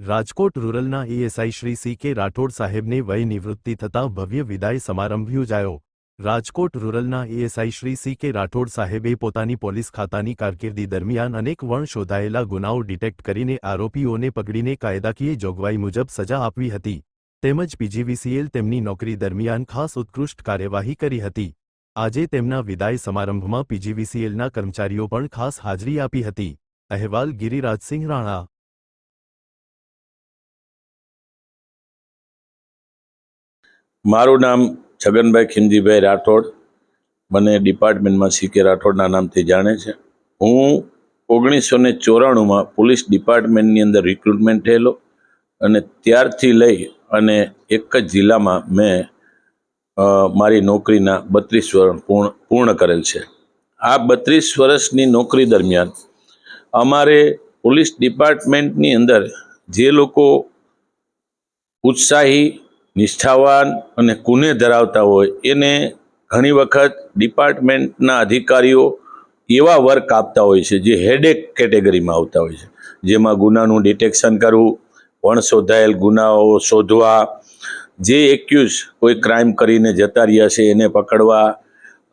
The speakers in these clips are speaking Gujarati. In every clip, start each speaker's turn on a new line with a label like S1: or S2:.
S1: Rajkot રૂરલના ASI Shri C K Rathod સાહેબને વય નિવૃત્તિ થતાં ભવ્ય વિદાય સમારંભ યોજાયો. Rajkot રૂરલના ASI Shri C K Rathod સાહેબે પોતાની પોલીસ ખાતાની કારકિર્દી દરમિયાન અનેક વણ શોધાયેલા ગુનાઓ ડિટેક્ટ કરીને આરોપીઓને પકડીને કાયદાકીય જોગવાઈ મુજબ સજા આપવી હતી. તેમજ પીજીવીસીએલ તેમની નોકરી દરમિયાન ખાસ ઉત્કૃષ્ટ કાર્યવાહી કરી હતી. આજે તેમના વિદાય સમારંભમાં પીજીવીસીએલના કર્મચારીઓ પણ ખાસ હાજરી આપી હતી. અહેવાલ ગિરિરાજસિંહ રાણા.
S2: મારું નામ છગનભાઈ ખિમજીભાઈ રાઠોડ. મને ડિપાર્ટમેન્ટમાં સી કે રાઠોડના નામથી જાણે છે. હું ઓગણીસો ને ચોરાણુંમાં પોલીસ ડિપાર્ટમેન્ટની અંદર રિક્રુટમેન્ટ થયેલો અને ત્યારથી લઈ અને એક જ જિલ્લામાં મેં મારી નોકરીના બત્રીસ વર્ષ પૂર્ણ પૂર્ણ કરેલ છે. આ બત્રીસ વર્ષની નોકરી દરમિયાન અમારે પોલીસ ડિપાર્ટમેન્ટની અંદર જે લોકો ઉત્સાહી નિષ્ઠાવાન અને કુને ધરાવતા હોય એને ઘણી વખત ડિપાર્ટમેન્ટના અધિકારીઓ એવા વર્ક આપતા હોય છે જે હેડેક કેટેગરીમાં આવતા હોય છે. જેમાં ગુનાનું ડિટેક્શન કરવું, વણ શોધાયેલ ગુનાઓ શોધવા, જે એક્યુઝ કોઈ ક્રાઇમ કરીને જતા રહ્યા છે એને પકડવા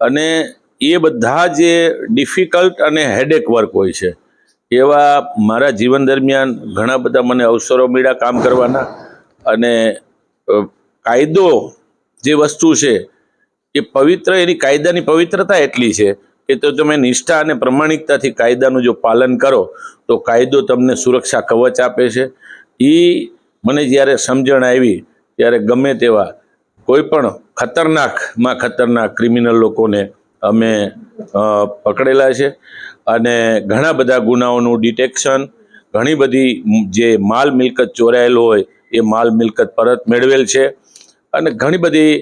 S2: અને એ બધા જે ડિફિકલ્ટ અને હેડેક વર્ક હોય છે. એવા મારા જીવન દરમિયાન ઘણા બધા મને અવસરો મળ્યા કામ કરવાના અને કાયદો જે વસ્તુ છે, એ પવિત્ર, એની કાયદાની પવિત્રતા એટલી છે કે તો તમે નિષ્ઠા અને પ્રમાણિકતાથી કાયદાનું જો પાલન કરો, તો કાયદો તમને સુરક્ષા કવચ આપે છે. એ મને જ્યારે સમજણ આવી, ત્યારે ગમે તેવા કોઈ પણ ખતરનાકમાં ખતરનાક ક્રિમિનલ લોકોને અમે પકડેલા છે. અને ઘણા બધા ગુનાઓનું ડિટેક્શન, ઘણી બધી જે માલ મિલકત ચોરાયેલો હોય એ માલ મિલકત પરત મેળવેલ છે. અને ઘણી બધી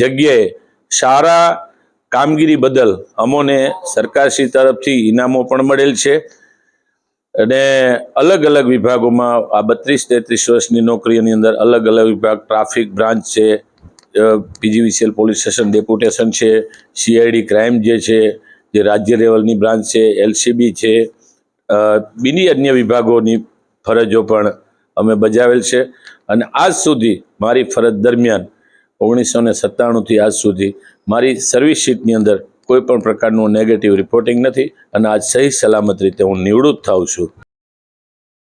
S2: જગ્યાએ સારા કામગીરી બદલ અમોને સરકારશ્રી તરફથી ઇનામો પણ મળેલ છે. અને અલગ અલગ વિભાગોમાં આ બત્રીસ તેત્રીસ વર્ષની નોકરીની અંદર અલગ અલગ વિભાગ, ટ્રાફિક બ્રાન્ચ છે પીજીવીસીએલ પોલીસ સ્ટેશન, ડેપ્યુટેશન છે, સીઆઈડી ક્રાઇમ જે છે, જે રાજ્ય લેવલની બ્રાન્ચ છે, એલસીબી છે બીની અન્ય વિભાગોની ફરજો પણ અમે બજાવેલ છે. અને આજ સુધી મારી ફરજ દરમિયાન ઓગણીસો ને સત્તાણુંથી આજ સુધી મારી સર્વિસ શીટની અંદર કોઈ પણ પ્રકારનું નેગેટિવ રિપોર્ટિંગ નથી. અને આજ સહી સલામત રીતે હું નિવૃત્ત થાઉં છું.